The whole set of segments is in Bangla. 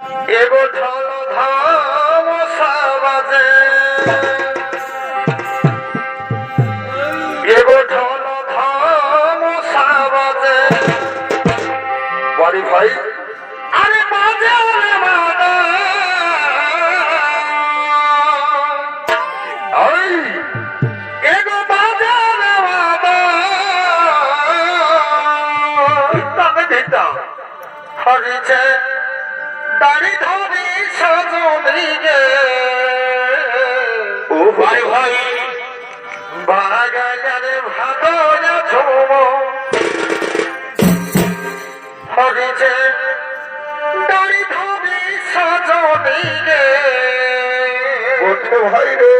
এগো ঢল ধাম সাবাজে। এগো ঢল ধাম সাবাজে। বাড়ি ভাই। আরে বাজে ওরে বাজে। ওই এগো বাজে ওরে বাজে। তবে দিতাম। হরিছে দাড়ি ধরি সজনি গে ও ভাই ভাই বাগানে ভাদয়া ঝুম। হরিছে দাড়ি ধরি সজনি গে ওঠে ভাই রে।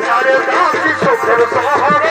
ধারে দাসি সুখের সহ